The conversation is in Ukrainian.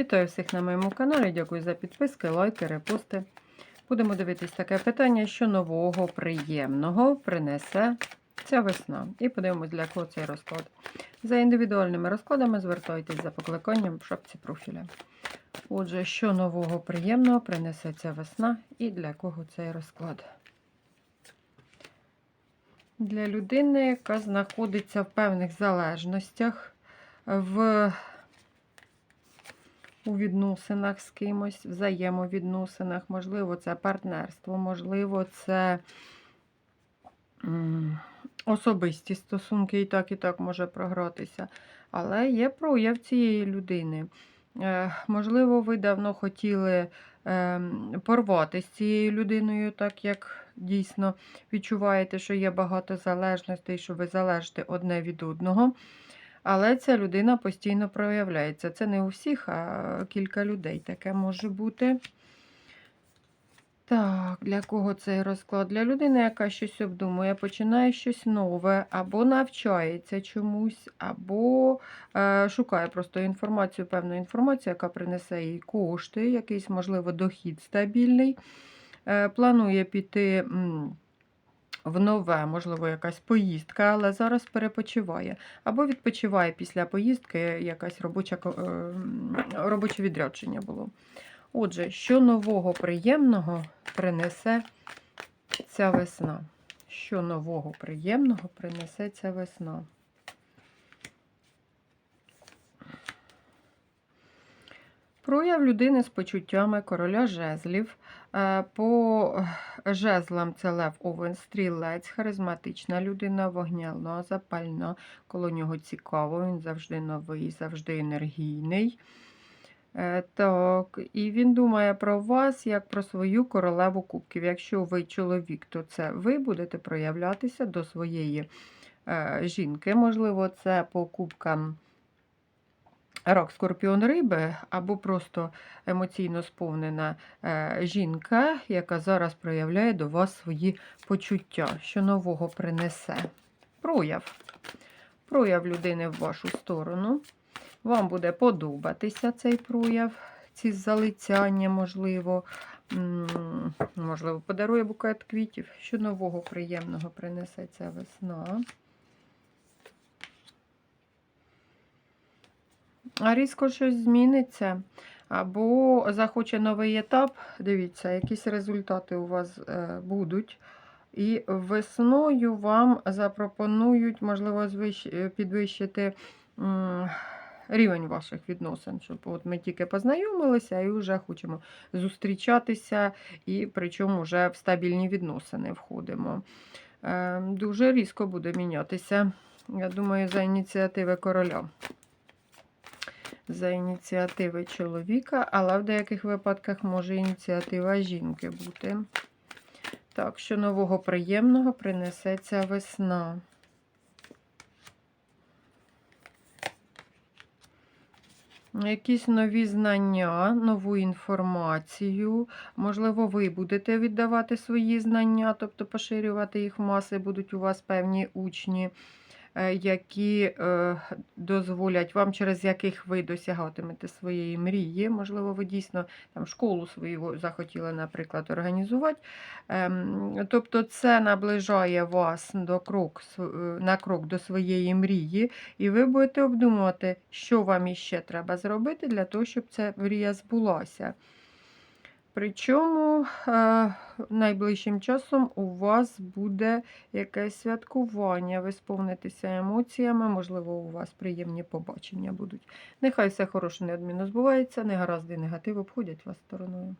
Вітаю всіх на моєму каналі. Дякую за підписки, лайки, репости. Будемо дивитись таке питання, що нового приємного принесе ця весна. І подивимось, для кого цей розклад. За індивідуальними розкладами звертайтесь за покликанням в шапці профіля. Отже, що нового приємного принесе ця весна і для кого цей розклад. Для людини, яка знаходиться в певних залежностях, в у відносинах з кимось, взаємовідносинах, можливо, це партнерство, можливо, це особисті стосунки, і так, і так може програтися. Але є прояв цієї людини. Е, Можливо, ви давно хотіли е, порвати з цією людиною, так як дійсно відчуваєте, що є багато залежностей, що ви залежите одне від одного. Але ця людина постійно проявляється. Це не у всіх, а кілька людей таке може бути. Так, для кого цей розклад? Для людини, яка щось обдумує, починає щось нове, або навчається чомусь, або е, шукає просто інформацію, певну інформацію, яка принесе їй кошти, якийсь, можливо, дохід стабільний. Е, планує піти. М в нове, можливо, якась поїздка, але зараз перепочиває. Або відпочиває після поїздки, якась робоча, е, робоче відрядження було. Отже, що нового приємного принесе ця весна? Що нового приємного принесе ця весна? Прояв людини з почуттями короля жезлів. Е, по жезлам це Лев Овен, стрілець, харизматична людина, вогняна, запальна, коло нього цікаво, він завжди новий, завжди енергійний. Е, так, І він думає про вас як про свою королеву кубків. Якщо ви чоловік, то це ви будете проявлятися до своєї е, жінки. Можливо, це по кубкам. Рак скорпіон риби, або просто емоційно сповнена е, жінка, яка зараз проявляє до вас свої почуття, що нового принесе. Прояв. Прояв людини в вашу сторону. Вам буде подобатися цей прояв, ці залицяння, можливо, можливо, подарує букет квітів, що нового приємного принесе ця весна. Різко щось зміниться. Або захоче новий етап, дивіться, якісь результати у вас е, будуть. І весною вам запропонують, можливо, е, підвищити рівень ваших відносин. Щоб от ми тільки познайомилися і вже хочемо зустрічатися, і причому вже в стабільні відносини входимо. Е, дуже різко буде мінятися, я думаю, за ініціативи короля за ініціативи чоловіка, але в деяких випадках може ініціатива жінки бути. Так, що нового приємного принесе ця весна. Якісь нові знання, нову інформацію. Можливо, ви будете віддавати свої знання, тобто поширювати їх в маси, будуть у вас певні учні. Е, які е, дозволять вам, через яких ви досягатимете своєї мрії. Можливо, ви дійсно там школу свою захотіли, наприклад, організувати. Ем, тобто це наближає вас до крок, е, на крок до своєї мрії, і ви будете обдумувати, що вам іще треба зробити для того, щоб ця мрія збулася. Причому е, найближчим часом у вас буде якесь святкування, ви сповнитеся емоціями, можливо, у вас приємні побачення будуть. Нехай все хороше неодмінно збувається, негаразди і негатив обходять вас стороною.